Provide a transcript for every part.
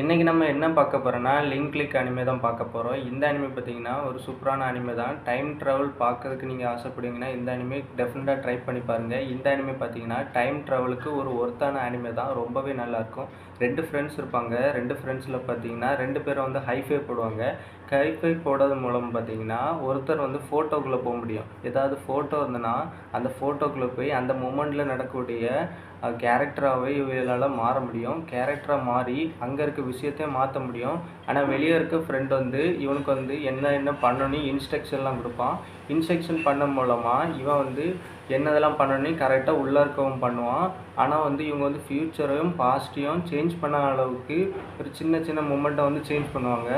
இன்றைக்கி நம்ம என்ன பார்க்க போகிறோன்னா லிங்க் கிளிக் அனிமே தான் பார்க்க போகிறோம் இந்த அனிமே பார்த்தீங்கன்னா ஒரு சூப்பரான அனிமே தான். டைம் ட்ராவல் பார்க்கறதுக்கு நீங்கள் ஆசைப்படுவீங்கன்னா இந்த அனிமே டெஃபினட்டாக ட்ரை பண்ணி பாருங்கள் இந்த அனிமே பார்த்தீங்கன்னா டைம் ட்ராவலுக்கு ஒரு ஒர்த்தான அனிமே தான். ரொம்பவே நல்லாயிருக்கும். ரெண்டு ஃப்ரெண்ட்ஸ் இருப்பாங்க. ரெண்டு ஃப்ரெண்ட்ஸில் பார்த்தீங்கன்னா ரெண்டு பேரும் வந்து ஹைஃபை போடுவாங்க. ஹைஃபை போடுறது மூலம் பார்த்தீங்கன்னா ஒருத்தர் வந்து ஃபோட்டோக்குள்ளே போக முடியும். ஏதாவது ஃபோட்டோ இருந்ததுன்னா அந்த ஃபோட்டோக்குள்ளே போய் அந்த மூமெண்ட்டில் நடக்கக்கூடிய கேரக்டராகவே இவைகளால் மாற முடியும். கேரக்டராக மாறி அங்கே இருக்க விஷயத்தையும் மாற்ற முடியும். ஆனால் வெளியே இருக்க ஃப்ரெண்ட் வந்து இவனுக்கு வந்து என்ன என்ன பண்ணணும் இன்ஸ்ட்ரக்ஷன்லாம் கொடுப்பான். இன்ஸ்ட்ரக்ஷன் பண்ண மூலமாக இவன் வந்து என்னதெல்லாம் பண்ணணும் கரெக்டாக உள்ளே இருக்கவும் பண்ணுவான். ஆனால் வந்து இவங்க வந்து ஃப்யூச்சரையும் பாஸ்ட்டையும் சேஞ்ச் பண்ண அளவுக்கு ஒரு சின்ன சின்ன மூமெண்ட்டை வந்து சேஞ்ச் பண்ணுவாங்க.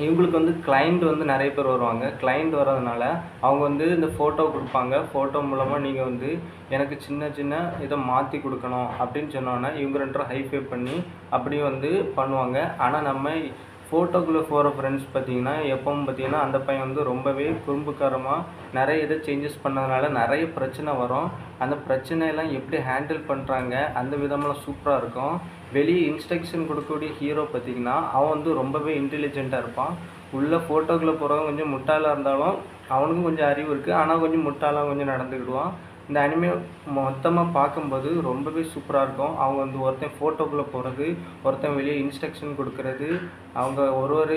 இவங்களுக்கு வந்து கிளைண்ட் வந்து நிறைய பேர் வருவாங்க. கிளைண்ட் வர்றதுனால அவங்க வந்து இந்த ஃபோட்டோ கொடுப்பாங்க. ஃபோட்டோ மூலமாக நீங்கள் வந்து எனக்கு சின்ன சின்ன இதை மாற்றி கொடுக்கணும் அப்படின்னு சொன்னோன்னே இவங்க ரெண்டும் ஹைஃபை பண்ணி அப்படியும் வந்து பண்ணுவாங்க. ஆனால் நம்ம ஃபோட்டோக்குள்ளே போகிற ஃப்ரெண்ட்ஸ் பார்த்தீங்கன்னா எப்பவும் பார்த்தீங்கன்னா அந்த பையன் வந்து ரொம்பவே குறும்புக்காரமாக நிறைய இதை சேஞ்சஸ் பண்ணதுனால நிறைய பிரச்சனை வரும். அந்த பிரச்சனையெல்லாம் எப்படி ஹேண்டில் பண்ணுறாங்க அந்த விதமெல்லாம் சூப்பராக இருக்கும். வெளியே இன்ஸ்ட்ரக்ஷன் கொடுக்கக்கூடிய ஹீரோ பார்த்தீங்கன்னா அவன் வந்து ரொம்பவே இன்டெலிஜென்ட்டாக இருப்பான். உள்ளே ஃபோட்டோக்குள்ளே போகிறவன் கொஞ்சம் முட்டாளாக இருந்தாலும் அவனுக்கும் கொஞ்சம் அறிவு இருக்குது ஆனால் கொஞ்சம் முட்டாளாக கொஞ்சம் நடந்துக்கிடுவான். இந்த அனிமே மொத்தமாக பார்க்கும்போது ரொம்பவே சூப்பராக இருக்கும். அவங்க வந்து ஒருத்தன் ஃபோட்டோக்குள்ளே போகிறது ஒருத்தன் வெளியே இன்ஸ்ட்ரக்ஷன் கொடுக்கறது அவங்க ஒரு ஒரு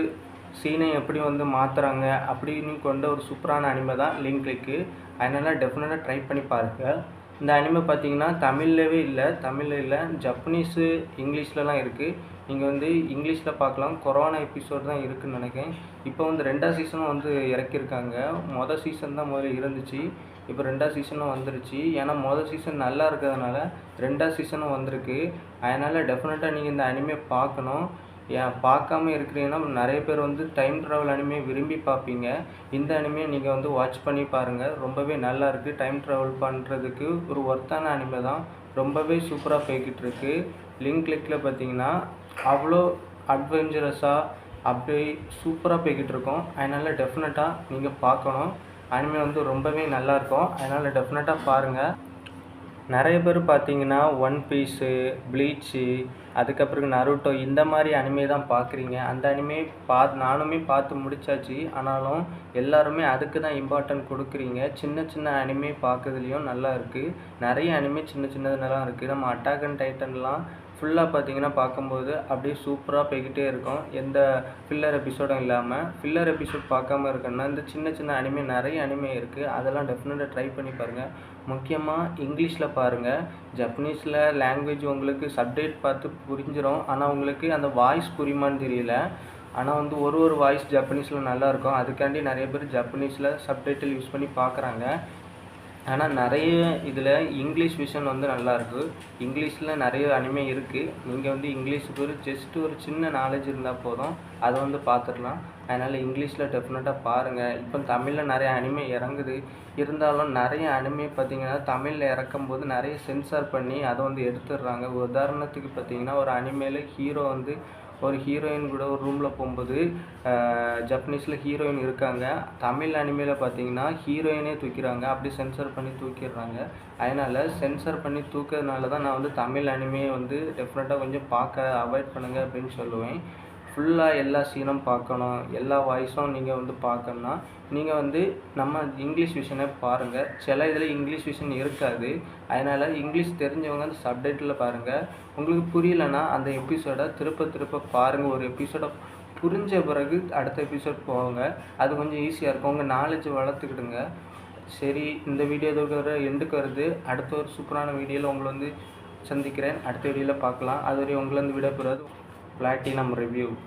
சீனை எப்படி வந்து மாற்றுறாங்க அப்படின்னு கொண்ட ஒரு சூப்பரான அனிமை தான் லிங்க் கிளிக்கு அதனால் டெஃபினட்டாக ட்ரை பண்ணி பாருங்கள் இந்த அனிமே பார்த்தீங்கன்னா தமிழ்லவே இல்லை. தமிழில் இல்லை. ஜப்பனீஸு இங்கிலீஷ்லலாம் இருக்குது நீங்கள் வந்து இங்கிலீஷில் பார்க்கலாம் கொரோனா எபிசோட் தான் இருக்குதுன்னு நினைக்கிறேன். இப்போ வந்து ரெண்டாவது சீசனும் வந்து இறக்கியிருக்காங்க. மொதல் சீசன் தான் முதல்ல இருந்துச்சு. இப்போ ரெண்டாவது சீசனும் வந்துருச்சு. ஏன்னா மொதல் சீசன் நல்லா இருக்கிறதுனால ரெண்டாவது சீசனும் வந்திருக்கு. அதனால் டெஃபினட்டாக நீங்கள் இந்த அனிமே பார்க்கணும் ஏன் பார்க்காம இருக்கிறீங்கன்னா நிறைய பேர் வந்து டைம் ட்ராவல் அனிமே விரும்பி பார்ப்பீங்க. இந்த அனிமையை நீங்கள் வந்து வாட்ச் பண்ணி பாருங்கள் ரொம்பவே நல்லா இருக்குது டைம் ட்ராவல் பண்ணுறதுக்கு ஒரு ஒர்த்தான அனிமே தான். ரொம்பவே சூப்பராக போய்கிட்டு இருக்கு. லிங்க் கிளிக்கில் பார்த்தீங்கன்னா அவ்வளோ அட்வென்ச்சரஸாக அப்படி சூப்பராக போய்கிட்டு இருக்கோம். அதனால் டெஃபினட்டாக நீங்கள் பார்க்கணும். அனிமே வந்து ரொம்பவே நல்லாயிருக்கும் அதனால் டெஃபினட்டாக பாருங்கள் நிறைய பேர் பார்த்தீங்கன்னா ஒன் பீஸு ப்ளீச்சு அதுக்கப்புறம் நருட்டோ இந்த மாதிரி அனிமே தான் பார்க்குறீங்க. அந்த அனிமே பா நானுமே பார்த்து முடிச்சாச்சு. ஆனாலும் எல்லாருமே அதுக்கு தான் இம்பார்ட்டன்ட் கொடுக்குறீங்க. சின்ன சின்ன அனிமே பார்க்குறதுலையும் நல்லா இருக்குது நிறைய அனிமே சின்ன சின்னதுலாம் இருக்குது நம்ம அட்டாக் அண்ட் டைட்டன்லாம் ஃபுல்லாக பார்த்தீங்கன்னா பார்க்கும்போது அப்படியே சூப்பராக போய்கிட்டே இருக்கும். எந்த ஃபில்லர் எபிசோடும் இல்லாமல் ஃபில்லர் எபிசோட் பார்க்காம இருக்கணும்னா இந்த சின்ன சின்ன அனிமே நிறைய அனிமே இருக்குது அதெல்லாம் டெஃபினட்டாக ட்ரை பண்ணி பாருங்கள் முக்கியமாக இங்கிலீஷில் பாருங்கள் ஜப்பனீஸில் லாங்குவேஜ் உங்களுக்கு சப்டேட் பார்த்து புரிஞ்சிடும் ஆனால் உங்களுக்கு அந்த வாய்ஸ் புரியுமான்னு தெரியல. ஆனால் வந்து ஒரு ஒரு வாய்ஸ் ஜப்பனீஸில் நல்லாயிருக்கும் அதுக்காண்டி நிறைய பேர் ஜப்பனீஸில் சப்டைட்டில் யூஸ் பண்ணி பார்க்குறாங்க. ஆனால் நிறைய இதில் இங்கிலீஷ் விஷன் வந்து நல்லாயிருக்கு இங்கிலீஷில் நிறைய அனிமே இருக்குது நீங்கள் வந்து இங்கிலீஷுக்கு ஒரு ஜஸ்ட்டு ஒரு சின்ன நாலேஜ் இருந்தால் போதும். அதை வந்து பார்த்துடலாம். அதனால் இங்கிலீஷில் டெஃபினட்டாக பாருங்கள் இப்போ தமிழில் நிறைய அனிமே இறங்குது. இருந்தாலும் நிறைய அனிமே பார்த்திங்கன்னா தமிழில் இறக்கும்போது நிறைய சென்சார் பண்ணி அதை வந்து எடுத்துடுறாங்க. உதாரணத்துக்கு பார்த்திங்கன்னா ஒரு அனிமேல ஹீரோ வந்து ஒரு ஹீரோயின் கூட ஒரு ரூமில் போகும்போது ஜப்பனீஸில் ஹீரோயின் இருக்காங்க. தமிழ் அனிமையில் பார்த்தீங்கன்னா ஹீரோயினே தூக்கிறாங்க. அப்படி சென்சர் பண்ணி தூக்கிடுறாங்க. அதனால் சென்சர் பண்ணி தூக்கிறதுனால தான் நான் வந்து தமிழ் அனிமையை வந்து டெஃபினட்டாக கொஞ்சம் பார்க்க அவாய்ட் பண்ணுங்கள் அப்படின்னு சொல்லுவேன். ஃபுல்லாக எல்லா சீனும் பார்க்கணும். எல்லா வாய்ஸும் நீங்கள் வந்து பார்க்கணுன்னா நீங்கள் வந்து நம்ம இங்கிலீஷ் விஷனே பாருங்கள் சில இதில் இங்கிலீஷ் விஷன் இருக்காது. அதனால் இங்கிலீஷ் தெரிஞ்சவங்க அந்த சப்டைட்டில் பாருங்கள் உங்களுக்கு புரியலன்னா அந்த எபிசோடை திருப்ப திருப்ப பாருங்கள் ஒரு எபிசோடை புரிஞ்ச பிறகு அடுத்த எபிசோட் போங்க. அது கொஞ்சம் ஈஸியாக இருக்கும். உங்கள் நாலேஜ் வளர்த்துக்கிடுங்க. சரி இந்த வீடியோ இதோட எண்டுக்கு வருது. அடுத்த ஒரு சூப்பரான வீடியோவில் உங்களை வந்து சந்திக்கிறேன். அடுத்த வீடியோவில் பார்க்கலாம். அதுவரை உங்களை வந்து விட platinum review.